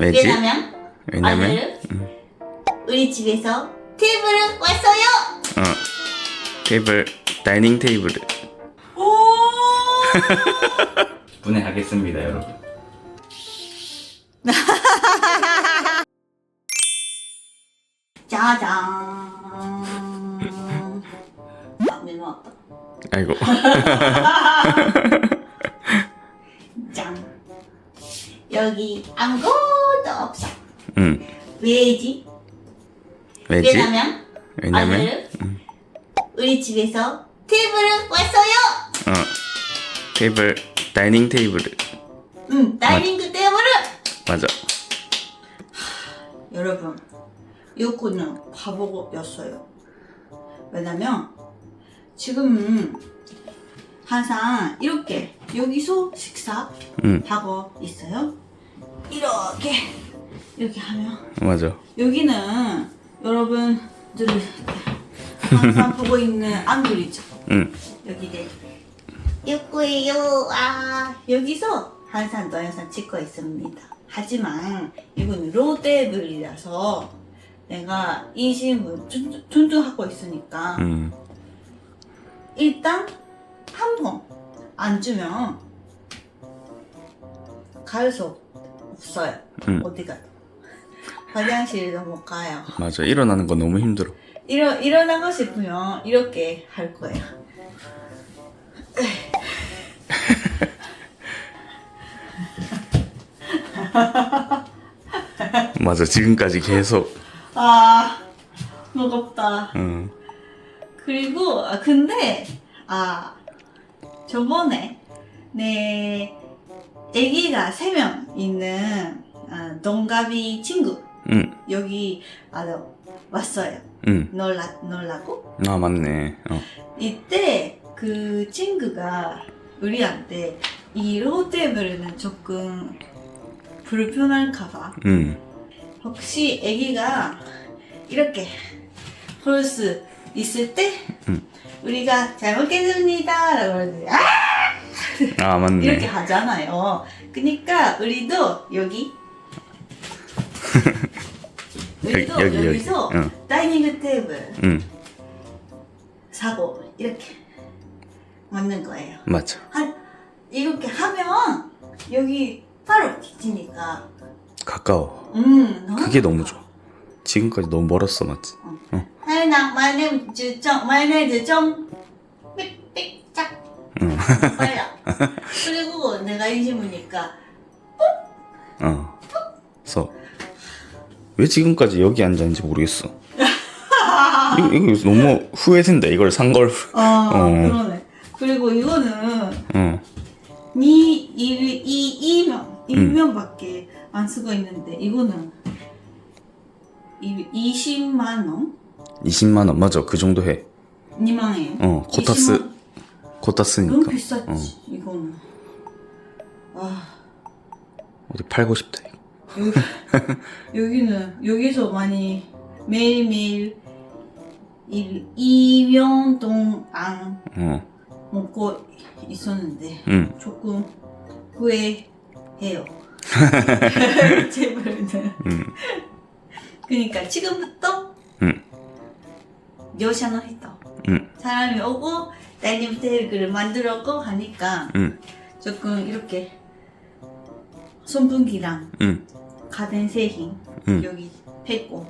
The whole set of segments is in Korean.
왜지? 왜냐면 왜냐면 오늘은 우리 집에서 테이블을 왔어요. 어 테이블 다이닝 테이블 오. 분해하겠습니다 여러분 짜잔. 아, 메모 왔다. 아이고 왜지? 왜냐면 왜냐면 오늘은 우리 집에서 테이블을 왔어요. 어 테이블 다이닝 테이블 응, 다이닝 테이블을. 맞아 여러분, 요거는 바보였어요. 왜냐면 지금 항상 이렇게 여기서 식사 응 하고 있어요. 이렇게 이렇게 하면 맞아 여기는 여러분들이 항상 보고 있는 안글이죠. 응 여기는 요거예요. 아 여기서 항상 동영상 찍고 있습니다. 하지만 이건 로우 테이블이라서 내가 인심을 존- 존중하고 있으니까 응. 일단 한 번 안 주면 갈 수 없어요. 응. 어디 가도 화장실도 못 가요. 맞아 일어나는 거 너무 힘들어 일어 일어나고 싶으면 이렇게 할 거예요. 맞아 지금까지 계속 아 무겁다. 응 그리고 아 근데 아 저번에 내 아기가 세 명 있는 아, 동갑이 친구 응, 여기 아 왔어요. 응. 놀라 놀라고 아 맞네 어. 이때 그 친구가 우리한테 이 테이블은 조금 불편할까봐 응 혹시 아기가 이렇게 볼 수 있을 때 음. 우리가 잘 먹겠습니다 라고 그러지 아! 아 맞네 이렇게 하잖아요 그러니까 우리도 여기 우리도 여기, 여기, 여기 서 여기. 응. 다이닝 테이블. 응. 사고 이렇게 만든 거예요. 맞아. 한 이렇게 하면 여기 바로 키치니까. 가까워. 음 너무 그게 너무 좋아. 지금까지 너무 멀었어 맞지? 어. 하나 마요네즈 좀 마요네즈 좀 삑삑짝. 응. 빨라. 그리고 내가 인심이니까 어. 그래서 왜 지금까지 여기 앉았는지 모르겠어. 이거, 이거 너무 후회된다. 이걸 산 걸. 아 어. 그러네 그리고 이거는 어. 니 이, 이, 이면 이면밖에 안 쓰고 있는데 이거는 이, 20만 원? 20만 원 맞아. 그 정도 해. 2만 원 어. 코타스 20만 코타스니까. 너무 비쌌지 어. 이거는 아 어디 팔고 싶다. 여기, 여기 는 여기서 많이 매일매일 일 2년 동안 어. 먹고 있었는데 응. 조금 후회해요. 제발은. 응. 그러니까 지금부터 응. 여샤노 히토 응. 사람이 오고 다이닝 테이블을 만들었고 하니까 응. 조금 이렇게 선풍기랑 응. 가전製品 응. 여기 뺐고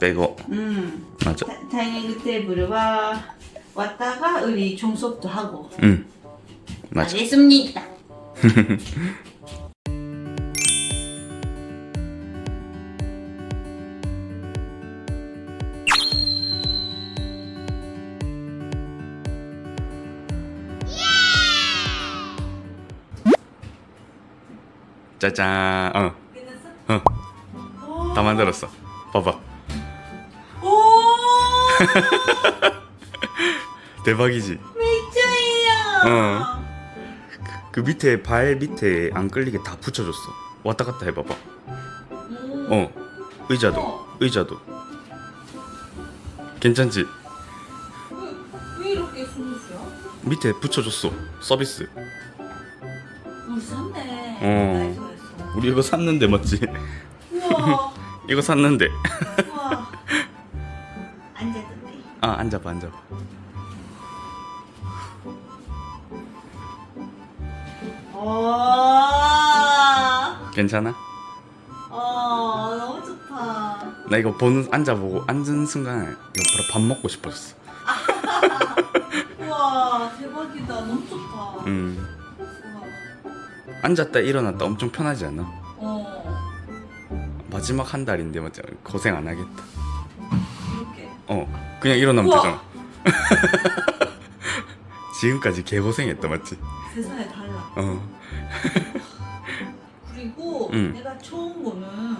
빼고. 음 맞아. 다- 다이닝 테이블 와 왔다가 우리 종속도 하고 응. 맞아. 잘했습니다. 짜잔. 어. 어. 다 만들었어. 봐봐. 오 대박이지. 맥주예요. 그 밑에 발 밑에 안 끌리게 다 붙여줬어. 왔다 갔다 해봐봐. 음. 어. 의자도. 어. 의자도. 괜찮지? 왜, 왜 이렇게 숨으셔? 밑에 붙여줬어. 서비스. 샀네. 어. 우리 이거 샀는데 맞지? 우와 이거 샀는데. 우와 앉아도 돼 아 앉아봐 앉아봐. 와 괜찮아? 어, 너무 좋다. 나 이거 보는 앉아보고 앉은 순간 이거 바로 밥 먹고 싶어졌어. 우와, 대박이다. 너무 좋다. 음. 앉았다 일어났다 엄청 편하지 않아? 어, 마지막 한 달인데 맞지? 고생 안 하겠다. 이렇게. 어 그냥 일어나면 우와. 되잖아. 지금까지 개 고생했다 맞지? 세상에 달라. 어. 그리고 응. 내가 좋은 거는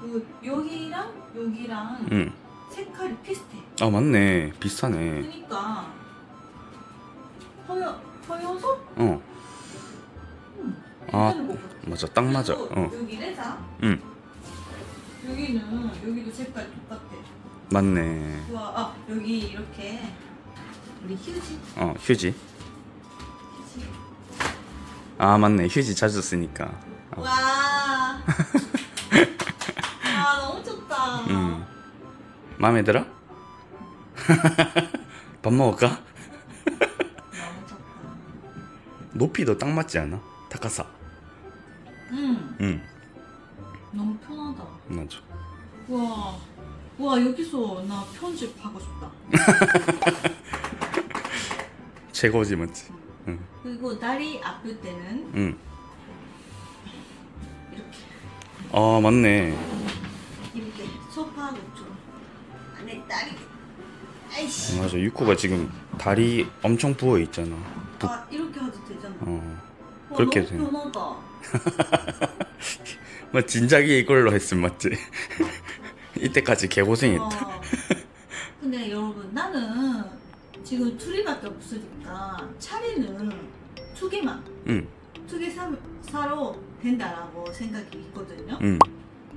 그 여기랑 여기랑 응. 색깔이 비슷해. 아 맞네 비슷하네. 그러니까 허여 허여서 어 음, 아. 맞아 딱 맞아. 어 여기 레자. 응. 여기는 여기도 색깔 똑같아. 맞네. 우와, 아 여기 이렇게 우리 휴지 어 휴지. 휴지. 아 맞네 휴지 자주 쓰니까. 어. 와. 아 너무 좋다. 음 마음에 들어? 밥 먹을까? 너무 좋다. 높이도 딱 맞지 않아? 타카사. 음, 응 너무 편하다. 맞아. 와, 와 여기서 나 편집하고 싶다. 최고지 맞지? 응. 그리고 다리 아플 때는 응. 이렇게 아 맞네. 이렇게 소파하고 좀 안에 다리. 아이씨. 맞아 유코가 지금 다리 엄청 부어 있잖아. 부... 아 이렇게 해도 되잖아. 어. 와, 그렇게 너무 돼. 편하다. 뭐 진작에 이걸로 했으면 맞지? 이때까지 개고생했다. 어. 근데 여러분 나는 지금 둘이밖에 없으니까 차리는 두 개만 응. 두 개 사로 된다라고 생각이 있거든요. 응.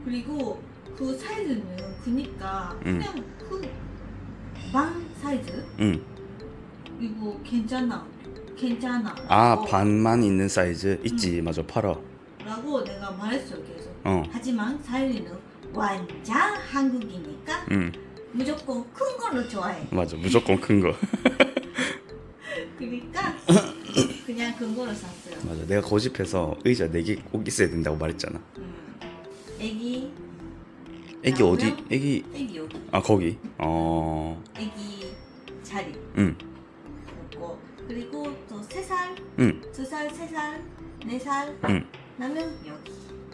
그리고 그 사이즈는 그니까 음. 그냥 그반 사이즈 응. 이거 괜찮아 괜찮아 아 어, 반만 있는 사이즈 있지 맞아 팔아. 라고 내가 말했어요 계속 어. 하지만 사이즈는 완전 한국이니까 응. 무조건 큰 걸로 좋아해 맞아 무조건 큰 거. 그러니까 그냥 큰 거로 샀어요 맞아 내가 고집해서 의자 4개 꼭 있어야 된다고 말했잖아. 음. 애기 애기 나오면? 어디? 애기 애기 여기 아 거기. 어. 애기 자리 응. 그리고 또 세 살, 응. 두 살, 세 살, 네 살 응. 나면 여기.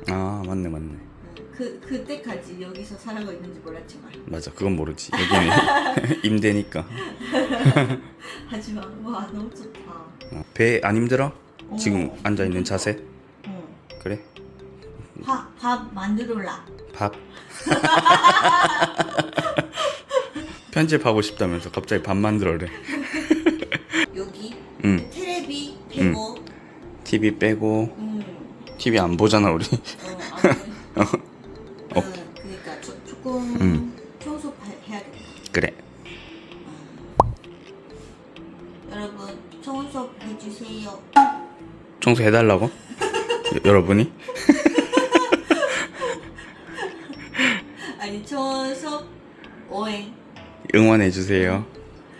아 맞네 맞네. 응. 그 그때까지 여기서 살아가 있는지 몰랐지만 맞아 그건 모르지. 여기는 임대니까. 하지만 와 너무 좋다. 어, 배안 힘들어? 어, 지금 앉아 있는 자세? 응. 그래? 밥 밥 만들어라. 밥. 편집하고 싶다면서 갑자기 밥 만들어래. 응. 테레비 빼고. TV 빼고 응. TV 안 보잖아 우리. 어, 아무튼. 응. 그러니까 조, 조금 응. 청소 해야겠다. 그래. 여러분 청소 해주세요. 청소 해달라고? 여- 여러분이? 아니 청소 오행. 응원해 주세요.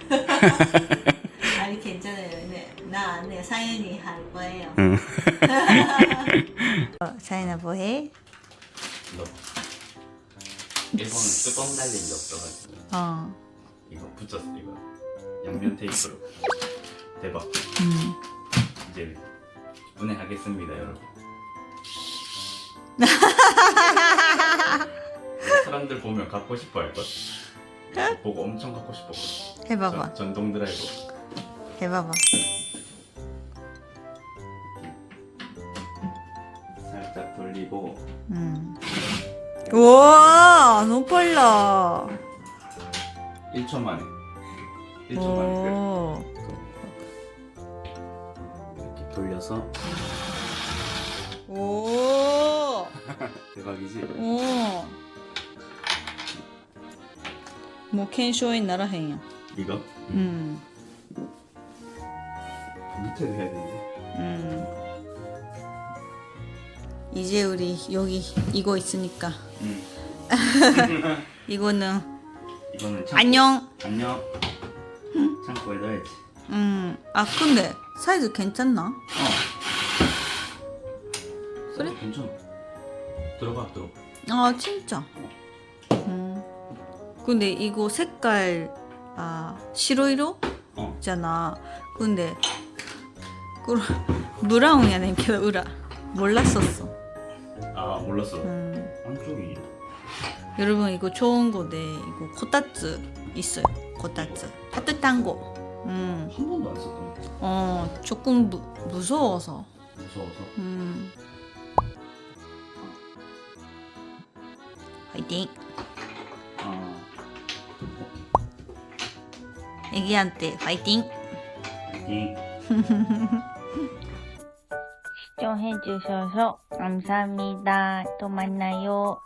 나 네, 사연이 할 거예요. 응. 어, 사연아 뭐해? 일본은 뚜껑 달린 게 없어가지고 어. 이거 붙였어 이거 양면 테이프로 대박 음. 이제 운행하겠습니다 여러분 사람들 보면 갖고 싶어 할걸 보고 엄청 갖고 싶었거든 해봐봐. 전, 전동 드라이버 해봐봐. 돌리고 음. 우와 너무 빨라. 1초 만에 1초 만에 오. 이렇게 돌려서 오. 대박이지? 오. 뭐 캔쇼인 나라 해요. 이거? 음. 밑에도 해야 되는데 음. 이제 우리 여기 이거 있으니까 음. 이거는 이거는 참고, 안녕. 안녕. 음. 참고에 넣어야지. 음 아 근데 사이즈 괜찮나? 어. 그래? 괜찮아. 들어가 들어. 아 진짜. 음 근데 이거 색깔 아 시로이로잖아. 근데 그 브라운이야 내게 우라 몰랐었어. 아 몰랐어. 음. 안쪽이. 여러분 이거 좋은 거데 이거 코타츠 있어요. 코타츠 따뜻한 거. 음. 한 번도 안 썼던 거. 어 조금 무, 무서워서. 무서워서. 음. 화이팅. 아. 애기한테 화이팅. 이 시청해주셔서 감사합니다. 또 만나요.